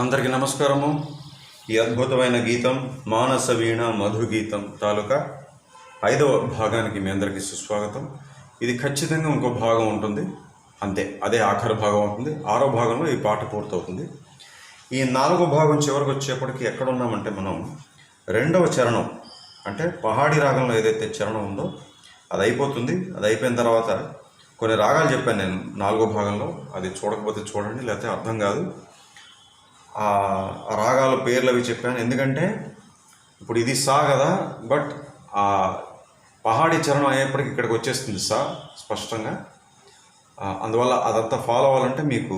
అందరికీ నమస్కారము. ఈ అద్భుతమైన గీతం మానస వీణ మధు గీతం తాలూకా ఐదవ భాగానికి మీ అందరికీ సుస్వాగతం. ఇది ఖచ్చితంగా ఇంకో భాగం ఉంటుంది. అంతే అదే ఆఖరి భాగం అవుతుంది. ఆరో భాగంలో ఈ పాట పూర్తవుతుంది. ఈ నాలుగో భాగం చివరికి వచ్చేప్పటికి ఎక్కడ ఉన్నామంటే మనం రెండవ చరణం అంటే పహాడి రాగంలో ఏదైతే చరణం ఉందో అది అయిపోతుంది. అది అయిపోయిన తర్వాత కొన్ని రాగాలు చెప్పాను నేను నాలుగో భాగంలో. అది చూడకపోతే చూడండి లేకపోతే అర్థం కాదు. ఆ రాగాల పేర్లు అవి చెప్పాను. ఎందుకంటే ఇప్పుడు ఇది సా కదా బట్ ఆ పహాడీ చరణం అయ్యేప్పటికి ఇక్కడికి వచ్చేస్తుంది సా స్పష్టంగా. అందువల్ల అదంతా ఫాలో అవ్వాలంటే మీకు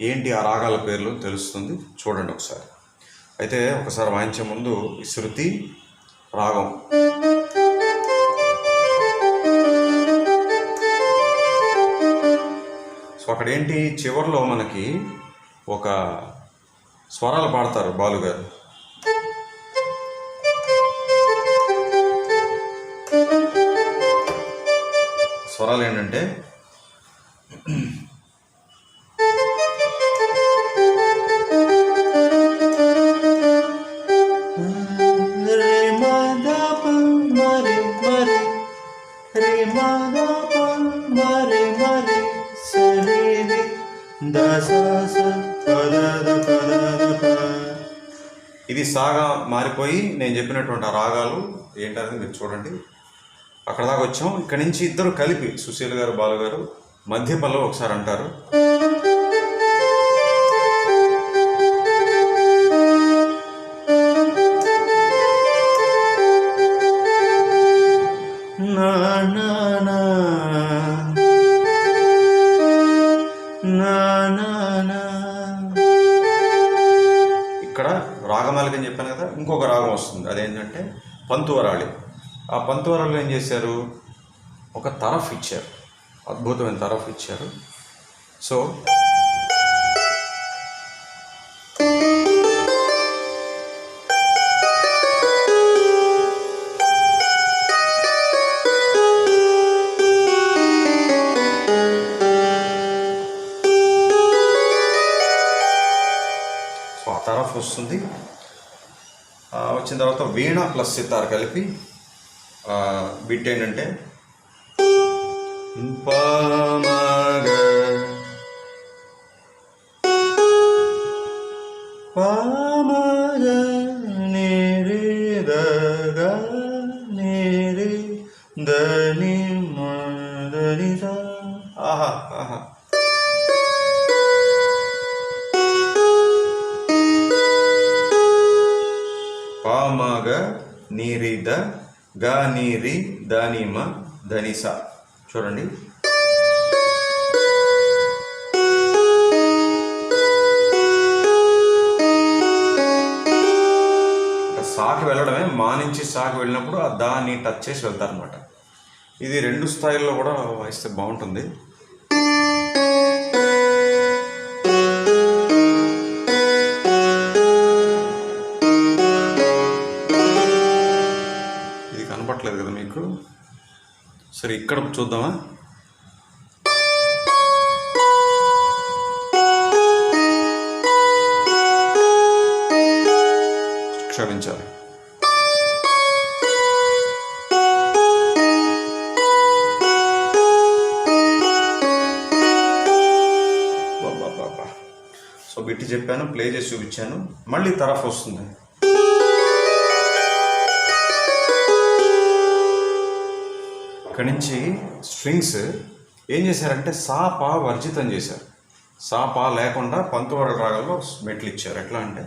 ఏంటి ఆ రాగాల పేర్లు తెలుస్తుంది చూడండి ఒకసారి. అయితే ఒకసారి వాయించే ముందు ఈ శృతి రాగం. సో అక్కడ ఏంటి చివరిలో మనకి ఒక స్వరాలు పాడతారు బాలుగారు. స్వరాలు ఏంటంటే సాగా మారిపోయి నేను చెప్పినటువంటి ఆ రాగాలు ఏంటనేది మీరు చూడండి. అక్కడ దాకా వచ్చాం. ఇక్కడ నుంచి ఇద్దరు కలిపి సుశీల్ గారు బాలు గారు మధ్య పల్లవి ఒకసారి అంటారు. నా నా రాగమాలిక అని చెప్పాను కదా ఇంకొక రాగం వస్తుంది. అదేంటంటే పంతువరాళి. ఆ పంతువరాళ్ళు ఏం చేశారు? ఒక తరఫ్ ఇచ్చారు. అద్భుతమైన తరఫ్ ఇచ్చారు. సో సో ఆ తరఫ్ వస్తుంది. వచ్చిన తర్వాత వీణ ప్లస్ సితార్ కలిపి బిట్ ఏంటంటే రి నీరి దానిమ ధనిస. చూడండి. సాకి వెళ్ళడమే మా నుంచి సాకి వెళ్ళినప్పుడు ఆ దాన్ని టచ్ చేసి వెళ్తారనమాట ఇది రెండు స్థాయిల్లో కూడా వాయిస్తే బాగుంటుంది. మీకు సరే ఇక్కడ చూద్దామా? క్షమించాలి. సో బిట్టి చెప్పాను ప్లే చేసి చూపించాను. మళ్ళీ తరఫ్ వస్తుంది. ఇక్కడి నుంచి స్ట్రింగ్స్ ఏం చేశారంటే సా పా వర్జితం చేశారు. సా పా లేకుండా పంతవర రాగంలో మెట్లు ఇచ్చారు. ఎట్లా అంటే?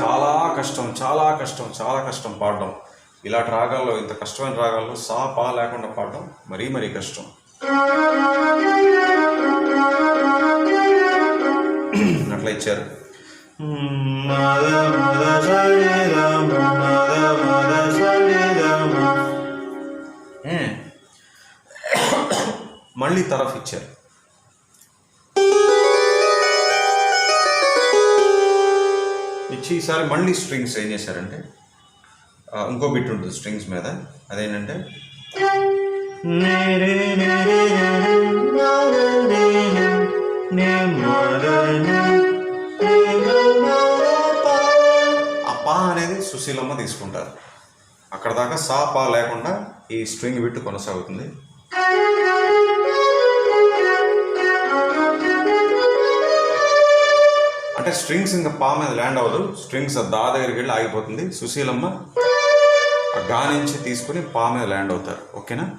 చాలా కష్టం చాలా కష్టం చాలా కష్టం పాడడం. ఇలాంటి రాగాల్లో ఇంత కష్టమైన రాగాల్లో సా పా లేకుండా పాడడం మరీ మరీ కష్టం. ఇచ్చారు మ్మ్. మళ్ళీ తరఫ్ ఇచ్చారు. ఇచ్చి ఈసారి మళ్ళీ స్ట్రింగ్స్ ఏం చేశారంటే ఇంకో బిట్ ఉంటుంది స్ట్రింగ్స్ మీద. అదేంటంటే నిరే నిరే నిరే నే అనేది సుశీలమ్మ తీసుకుంటారు. అక్కడ దాకా సా పా లేకుండా ఈ స్ట్రింగ్ బిట్ కొనసాగుతుంది. అంటే స్ట్రింగ్స్ ఇంకా పా మీద ల్యాండ్ అవ్వదు. స్ట్రింగ్స్ దా దగ్గరికి వెళ్ళి ఆగిపోతుంది. సుశీలమ్మ ఆ గా నుంచి తీసుకుని పా మీద ల్యాండ్ అవుతారు. ఓకేనా?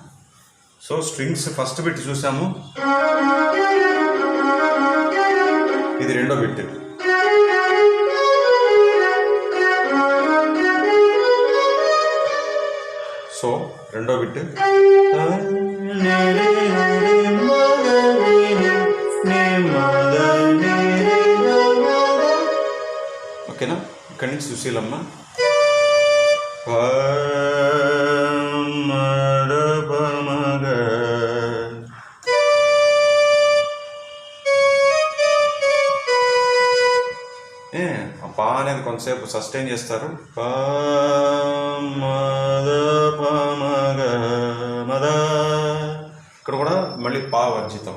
సో స్ట్రింగ్స్ ఫస్ట్ బిట్ చూసాము. రెండో బిట్ నే ఓకేనా? ఇక్కడి నుంచి సుశీలమ్మ. ఏ ఆ పా అనేది కొంతసేపు సస్టైన్ చేస్తారు. పా మద మళ్ళీ పా వర్జితం.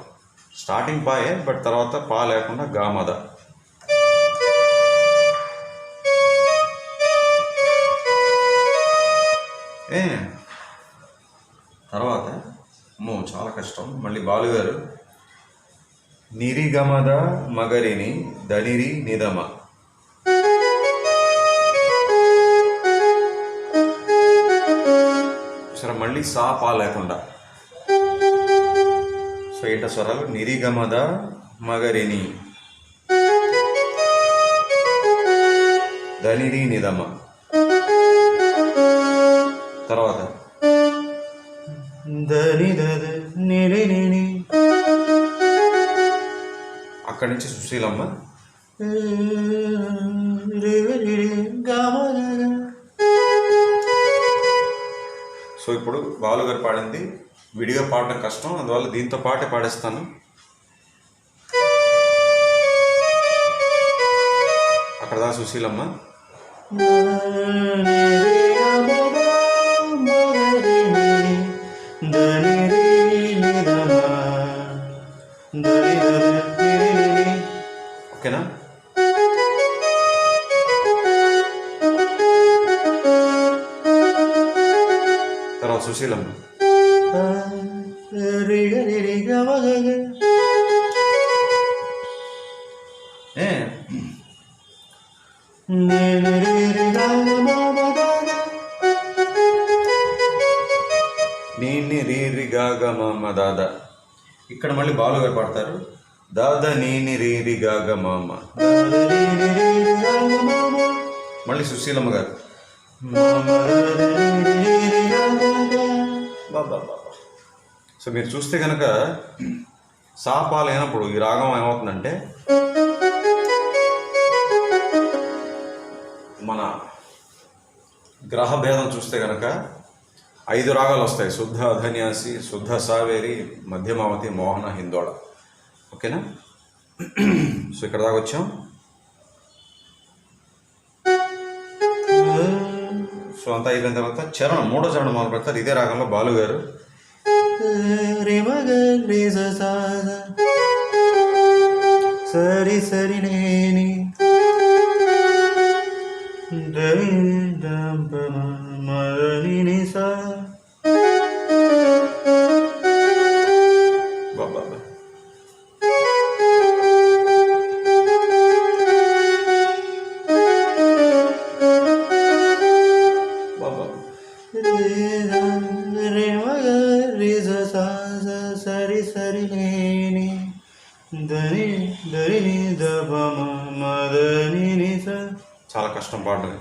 స్టార్టింగ్ పాయే బట్ తర్వాత పా లేకుండా గామద ఏ తర్వాత అమ్మో చాలా కష్టం. మళ్ళీ బాలుగారు నిరిగమద మగరిని దనిరి నిదమ. సరే మళ్ళీ సా పా లేకుండా. సో ఏంట స్వరాలు నిరిగమద మగరిని దనిరి నిదమ. తర్వాత. నిని అక్కడి నుంచి సుశీలమ్మ. సో ఇప్పుడు బాలుగారు పాడింది విడిగా పాడడం కష్టం. అందువల్ల దీంతో పాటే పాడేస్తాను. అక్కడ దా సుశీలమ్మ. ఓకేనా? తర్వాత సుశీలమ్మ. ఏ రీ రీరి గాగ మామ దాద ఇక్కడ మళ్ళీ బాలుగారు పాడతారు దాద నీని రీరి గాగ మామ మళ్ళీ సుశీలమ్మ గారు బాబా బాబా సో మీరు చూస్తే కనుక సాపాలైనప్పుడు ఈ రాగం ఏమవుతుందంటే మన గ్రహ భేదం చూస్తే కనుక ఐదు రాగాలు వస్తాయి. శుద్ధ ధన్యాసి శుద్ధ సావేరి మధ్యమావతి మోహన హిందోళ. ఓకేనా? సో ఇక్కడ దాకా వచ్చాం. సో అంతా అయిపోయిన తర్వాత చరణం మూడో చరణం మొదలు పెడతారు. ఇదే రాగంలో బాలు గారు సరి సరి నేని మదని సా సరి సరి నేని దని దని ని మదని స చాలా కష్టం పాడడం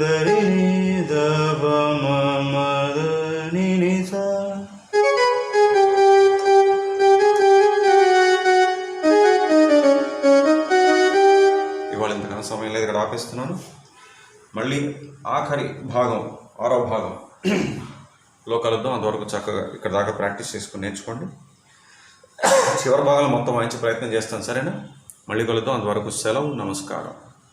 దని దబమ మదని ని స ఇవాళ ఇంతకన్నా సమయం లేదు ఇక్కడ ఆపేస్తున్నాను. మళ్ళీ ఆఖరి భాగం ఆరో భాగం. లో కలుద్దాం అంతవరకు చక్కగా ఇక్కడ దాకా ప్రాక్టీస్ చేసుకుని నేర్చుకోండి. చివరి భాగాలు మొత్తం వాయించే ప్రయత్నం చేస్తాను సరేనా? మళ్ళీ కలుద్దాం. అంతవరకు సెలవు నమస్కారం.